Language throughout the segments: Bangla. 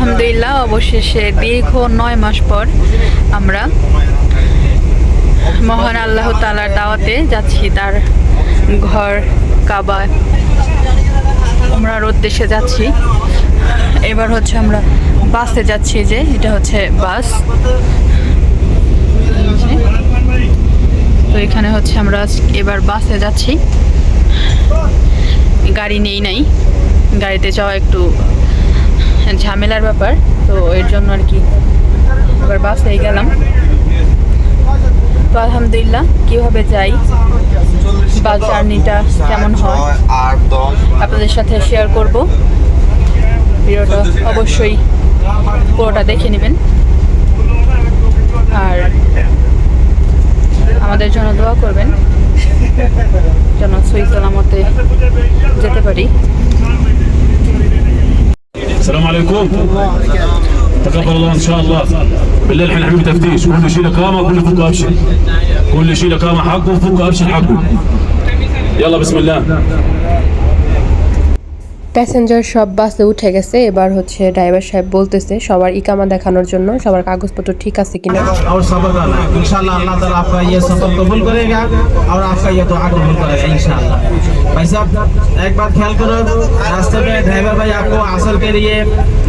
আলহামদুলিল্লাহ, অবশেষে দীর্ঘ নয় মাস পর আমরা মহান আল্লাহ তালার দাওয়াতে যাচ্ছি তার ঘর কাবা আমরার উদ্দেশ্যে যাচ্ছি। এবার হচ্ছে আমরা বাসে যাচ্ছি যে, এটা হচ্ছে বাস। তো এখানে হচ্ছে আমরা এবার বাসে যাচ্ছি। গাড়ি নেই নাই। গাড়িতে যাওয়া একটু ঝামেলার ব্যাপার। তো এর জন্য আর কি এবার বাসেই গেলাম। তো আলহামদুলিল্লাহ, কীভাবে যাই, বা জার্নিটা কেমন হয়, আপনাদের সাথে শেয়ার করব। ভিডিওটা অবশ্যই পুরোটা দেখে নেবেন। আর আমাদের জন্য দোয়া করবেন, যেন সই সালামতে যেতে পারি। السلام عليكم. تقبل الله إن شاء الله. بالله الحين حبيبي تفتيش. كل شيء له كامه كل فوق ابشر كل شيء له كامه حقه فوق ابشر حقه. يلا بسم الله. প্যাসেঞ্জার সব বাসে উঠে গেছে এবার হচ্ছে ড্রাইভার সাহেব বলতেছে সবার ইকামা দেখানোর জন্য সবার কাগজপত্র ঠিক আছে কিনা और सब्र करना है इंशाल्लाह अल्लाह ताला आपका ये सफर कबूल करेगा और आपका ये दुआ कबूल करेगा इंशाल्लाह भाई साहब एक बात ख्याल करो रास्ते में ड्राइवर भाई आपको असर के लिए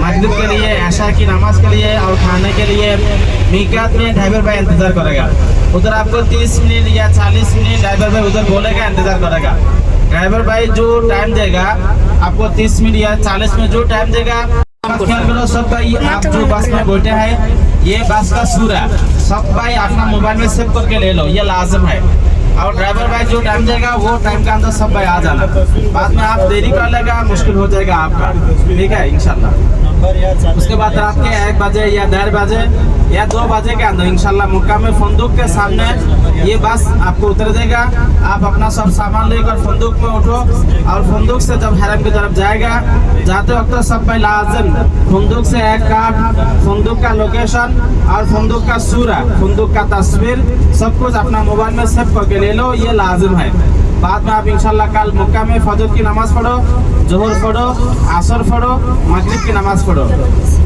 मगरिब के लिए ऐशा की नमाज के लिए और खाने के लिए मीकात में ड्राइवर भाई इंतजार करेगा उधर आपको 30 मिनट या 40 मिनट ड्राइवर भाई उधर बोलेगा इंतजार करेगा ड्राइवर भाई, जो टाइम देगा, आपको 30 मिनट या 40 मिनट, जो टाइम देगा ख्याल करो, सब भाई, आप जो बस में बैठे हैं, ये बस का सूर है। सब भाई अपना मोबाइल में सेव करके ले लो, ये लाजम है। और ड्राइवर भाई, जो टाइम देगा, वो टाइम के अंदर सब भाई आ जाना। बाद में आप देरी कर लेगा, मुश्किल हो जाएगा आपका। ठीक है, इंशाल्लाह। उसके बाद रात के एक बजे या डेढ़ बजे या दो बजे के अंदर इंशाल्लाह मुक्का में फंदूक के सामने ये बस आपको उतर देगा आप अपना सब सामान लेकर फंदूक में उठो और फंदूक से जब हरम की तरफ जाएगा जाते वक्त सब भाई लाजम फंदूक से एक कार्ड फंदूक का लोकेशन और फंदूक का सूरा फंदूक का तस्वीर सब कुछ अपना मोबाइल में सेव करके ले लो ये लाजिम है बाद में आप इंशाल्लाह कल मक्का में फजर की नमाज पढ़ो जोहर पढ़ो असर पढ़ो मगरिब की नमाज पढ़ो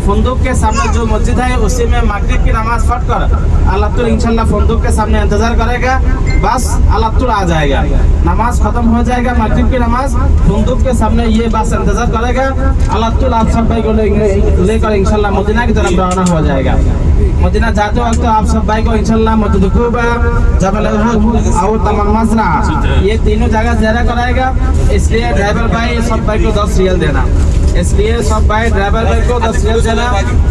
फंदूक के सामने जो मस्जिद है उसी में मगरिब की नमाज पढ़ कर अल्लाह तुल इंशाल्लाह फंदूक के सामने इंतजार करेगा बस अल्लाह तुल आ जाएगा नमाज खत्म हो जाएगा मगरिब की नमाज फंदूक के सामने ये बस इंतजार करेगा अल्लाह तुल आप सब भाई को ले- लेकर इंशाल्लाह मदीना की तरफ रवाना हो जाएगा मदीना जाते वक्त आप सब भाई को इंशाल्लाह मस्जिद कुबा जबल उहद और तमाम मसरा ये तीनों जगह ज़्यादा कराएगा इसलिए ड्राइवर भाई सब भाई को दस रियल देना इसलिए सब भाई ड्राइवर भाई को तस्वीर देना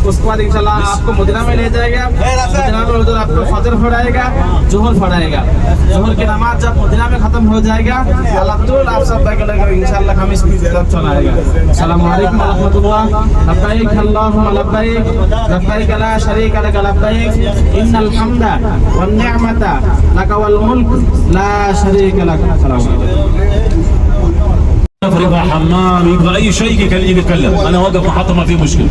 उसके बाद इंशाल्लाह आपको मुदरा में ले जाएगा मुदरा में उधर आपको फजर फड़ाएगा जोहर फड़ाएगा जोहर की नमाज जब मुदरा में खत्म हो जाएगा अल्लाह तो आप सब भाई को लेकर इंशाल्लाह हम इसकी तरफ चलाएगा अस्सलाम वालेकुम व रहमतुल्लाह लब्बैक अल्लाहुम्मा लब्बैक लब्बैक ला शरीक लक लब्बैक इन्नल हम्दा वन नि'मता लक वल मुल्क ला शरीक लक अस्सलाम वालेकुम يبقى حمام يبقى أي شيء يكل- يتكلم. أنا واقف محطه ما في مشكلة.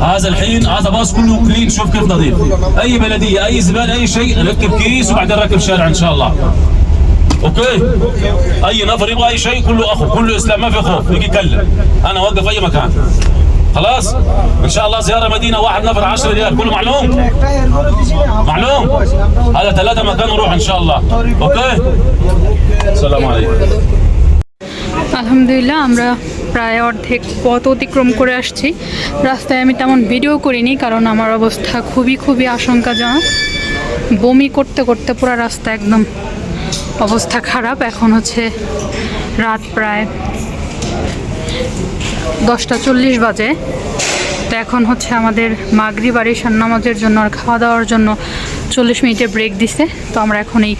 هذا الحين هذا باص كله كلين. شوف كيف نظيف. أي بلدية أي زبالة أي شيء نركب كيس وبعدين نركب شارع إن شاء الله. أوكي؟ أي نفر يبغى أي شيء كله أخو كله إسلام ما في خوف يجي يتكلم. أنا واقف أي مكان. خلاص؟ إن شاء الله زيارة مدينة واحد نفر 10 ريال. كله معلوم؟ معلوم؟ هذا ثلاثة مكان نروح إن شاء الله. أوكي؟ السلام عليكم. আলহামদুলিল্লাহ, আমরা প্রায় অর্ধেক পথ অতিক্রম করে আসছি। রাস্তায় আমি তেমন ভিডিও করিনি, কারণ আমার অবস্থা খুবই খুবই আশঙ্কাজনক। বমি করতে করতে পুরো রাস্তা একদম অবস্থা খারাপ। এখন হচ্ছে রাত প্রায় দশটা চল্লিশ বাজে। তো এখন হচ্ছে আমাদের মাগরি বাড়ি নামাজের জন্য আর খাওয়া দাওয়ার জন্য চল্লিশ মিনিটে ব্রেক দিছে। তো আমরা এখন এই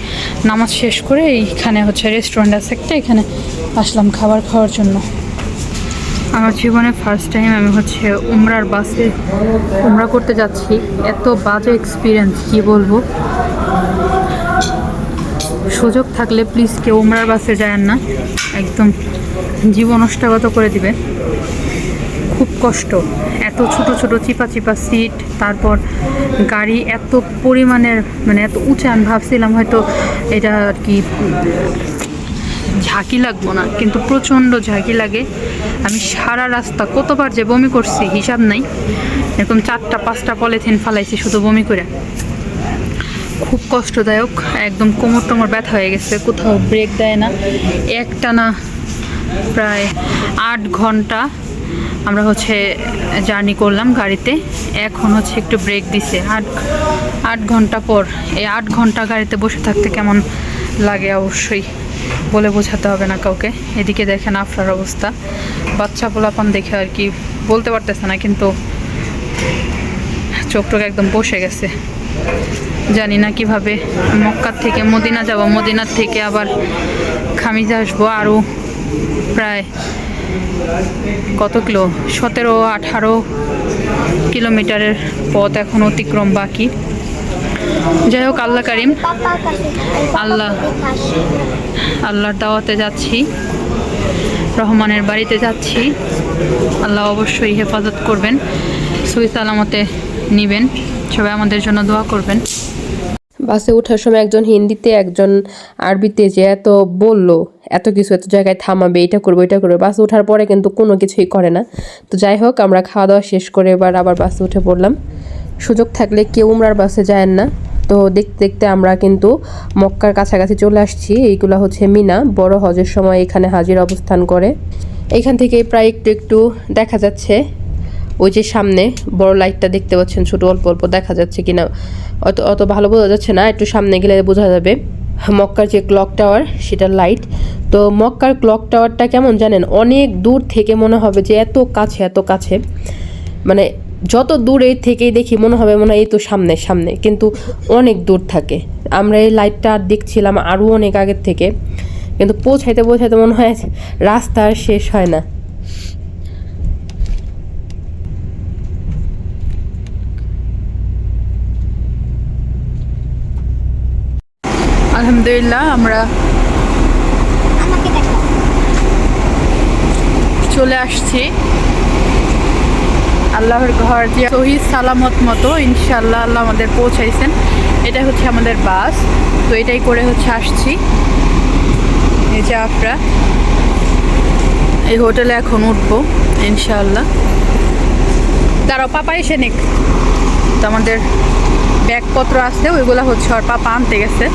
নামাজ শেষ করে এইখানে হচ্ছে রেস্টুরেন্ট আছে একটা, এখানে আসলাম খাবার খাওয়ার জন্য। আমার জীবনে ফার্স্ট টাইম আমি হচ্ছে উমরার বাসে উমরা করতে যাচ্ছি। এত বাজে এক্সপিরিয়েন্স কি বলব? সুযোগ থাকলে প্লিজ কেউ উমরার বাসে যায় না। একদম জীবন নষ্টাগত করে দিবে। খুব কষ্ট। এত ছোট ছোট, চিপা চিপা সিট, তারপর গাড়ি এত পরিমাণের মানে এত উঁচা, আমি ভাবছিলাম হয়তো এটা আর কি ঝাঁকি লাগবো না, কিন্তু প্রচণ্ড ঝাঁকি লাগে। আমি সারা রাস্তা কতবার যে বমি করছি, হিসাব নাই। এরকম চারটা, পাঁচটা পলিথিন ফালাইছি শুধু বমি করে। খুব কষ্টদায়ক, একদম কোমর টোমর ব্যথা হয়ে গেছে, কোথাও ব্রেক দেয় না। একটা না প্রায় আট ঘণ্টা আমরা হচ্ছে জার্নি করলাম গাড়িতে। এখন হচ্ছে একটু ব্রেক দিছে। আট আট ঘণ্টা পর, এই আট ঘণ্টা গাড়িতে বসে থাকতে কেমন লাগে অবশ্যই বলে বোঝাতে হবে না কাউকে। এদিকে দেখেন আফরার অবস্থা। বাচ্চা পোলাপান দেখে আর কি বলতে পারতেছে না, কিন্তু চোখ টোক একদম বসে গেছে। জানি না কীভাবে মক্কার থেকে মদিনা যাব। মদিনার থেকে আবার খামিজে আসব। আরও প্রায় কত কিলো? সতেরো, আঠারো কিলোমিটারের পথ এখন অতিক্রম বাকি। যাই হোক, আল্লাহ কারিম, আল্লাহ, আল্লাহর দাওয়াতে যাচ্ছি, রহমানের বাড়িতে যাচ্ছি। আল্লাহ অবশ্যই হেফাজত করবেন, সই সালামতে নিবেন। সবাই আমাদের জন্য দোয়া করবেন। বাসে ওঠার সময় একজন হিন্দিতে, একজন আরবিতে যে এত বলল, এত কিছু এত জায়গায় থামাবে, এটা করব এটা করবে, বাসে ওঠার পরে কিন্তু কোনো কিছুই করে না। তো যাই হোক, আমরা খাওয়া দাওয়া শেষ করে এবার আবার বাসে উঠে পড়লাম। সুযোগ থাকলে কেউ উমরার বাসে যায় না। তো দেখতে দেখতে আমরা কিন্তু মক্কার কাছাকাছি চলে আসছি। এইগুলো হচ্ছে মিনা, বড় হজের সময় এখানে হাজির অবস্থান করে। এখান থেকে প্রায় একটু একটু দেখা যাচ্ছে। ওই যে সামনে বড় লাইটটা দেখতে পাচ্ছেন, ছোট অল্প অল্প দেখা যাচ্ছে কিনা। অত অত ভালো বোঝা যাচ্ছে না, একটু সামনে গেলে বোঝা যাবে। মক্কার যে ক্লক টাওয়ার সেটার লাইট তো মক্কার ক্লক টাওয়ারটা কেমন জানেন? অনেক দূর থেকে মনে হবে যে এত কাছে এত কাছে। মানে যত দূরে থেকেই দেখি মনে হবে মনে হয় এই তো সামনে সামনে। কিন্তু অনেক দূর থাকে। আমরা এই লাইটটা আর দেখছিলাম আরও অনেক আগের থেকে। কিন্তু পৌঁছাইতে পৌঁছাইতে মনে হয় রাস্তা আর শেষ হয় না। আলহামদুলিল্লাহ আমরা চলে আসছি। আল্লাহর ঘর যে শহীদ সালামত মতো ইনশাল্লাহ আল্লাহ আমাদের পৌঁছাইছেন। এটা হচ্ছে আমাদের বাস। তো এটাই করে হচ্ছে আসছি। এই যে আপনারা এই হোটেলে এখন উঠবো ইনশাআল্লাহ। তারাও পাপা এসে নিক। তো আমাদের ব্যাগপত্র আছে ওইগুলো হচ্ছে ওর পাপা আনতে গেছে।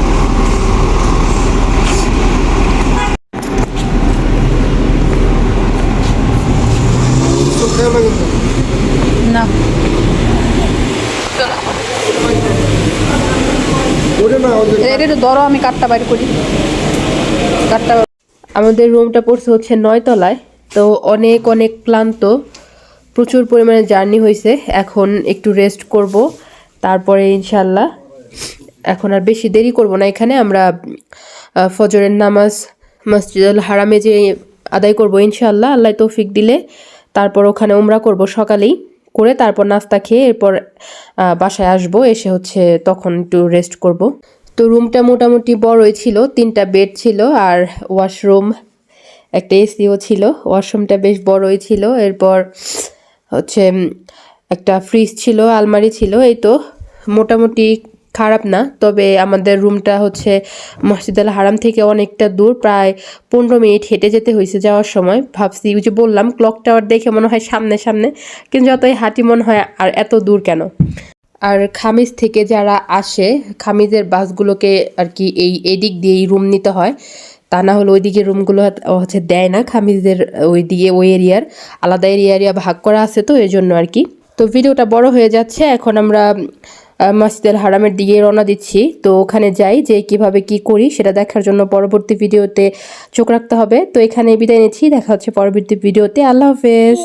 ধরো, আমি করি। আমাদের রুমটা পড়ছে হচ্ছে নয়তলায়, তো অনেক অনেক ক্লান্ত। প্রচুর পরিমাণে জার্নি হয়েছে। এখন একটু রেস্ট করব, তারপরে ইনশাল্লাহ এখন আর বেশি দেরি করব না এখানে। আমরা ফজরের নামাজ, মসজিদুল হারামে যে আদায় করব ইনশাল্লাহ আল্লাহ তৌফিক দিলে। তারপর ওখানে উমরা করব সকালেই করে তারপর নাস্তা খেয়ে এরপর বাসায় আসব, এসে হচ্ছে তখন একটু রেস্ট করব। তো রুমটা মোটামুটি বড়ই ছিল, তিনটা বেড ছিল আর ওয়াশরুম একটা এসিও ছিল। ওয়াশরুমটা বেশ বড়ই ছিল, এরপর হচ্ছে একটা ফ্রিজ ছিল, আলমারি ছিল, এই তো। মোটামুটি খারাপ না, তবে আমাদের রুমটা হচ্ছে মসজিদ আল হারাম থেকে অনেকটা দূর, প্রায় পনেরো মিনিট হেঁটে যেতে হয়েছে যাওয়ার সময়। ভাবছি ওই যে বললাম ক্লক টাওয়ার দেখে মনে হয় সামনে সামনে, কিন্তু যতই হাঁটি মনে হয় আর এত দূর কেন? আর খামিজ থেকে যারা আসে, খামিজের বাসগুলোকে আর কি এই এদিক দিয়েই রুম নিতে হয়। তা না হলে ওইদিকে রুমগুলো হচ্ছে দেয় না খামিজদের ওই দিকে ওই এরিয়ার আলাদা এরিয়া এরিয়া ভাগ করা আছে তো এই জন্য আর কি। তো ভিডিওটা বড় হয়ে যাচ্ছে, এখন আমরা মসজিদের হারামের দিকে রওনা দিচ্ছি। তো ওখানে যাই, যে কীভাবে কি করি, সেটা দেখার জন্য পরবর্তী ভিডিওতে চোখ রাখতে হবে। তো এখানে বিদায় নিচ্ছি। দেখা হচ্ছে পরবর্তী ভিডিওতে। আল্লাহ হাফেজ।